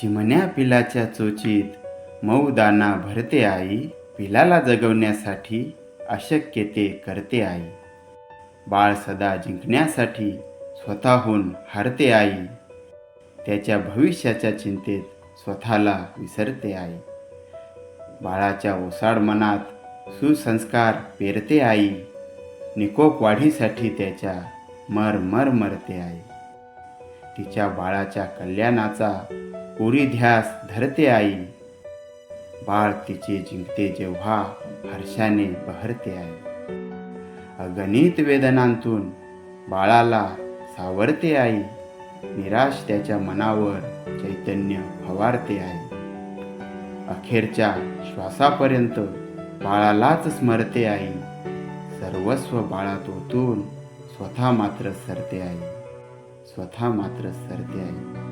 चिमण्या पिलाच्या चोचीत मऊ दाना भरते आई. पिलाला जगवण्यासाठी अशक्य ते करते आई. बाळ सदा जिंकण्यासाठी स्वतःहून हारते आई. त्याच्या भविष्याच्या चिंतेत स्वतःला विसरते आई. बाळाच्या ओसाड मनात सुसंस्कार पेरते आई. निकोप वाढीसाठी त्याच्या मर मर मरते आई. तिच्या बाळाच्या कल्याणाचा उरी ध्यास धरते आई. बाळ तिचे जिंकते जेव्हा हर्षाने बहरते आई. अगणित वेदनांतून बाळाला सावरते आई. निराश त्याच्या मनावर चैतन्य फवारते आई. अखेरच्या श्वासापर्यंत बाळालाच स्मरते आई. सर्वस्व बाळात ओतून स्वतः मात्र सरते आई. स्वतः मात्र सरते आई.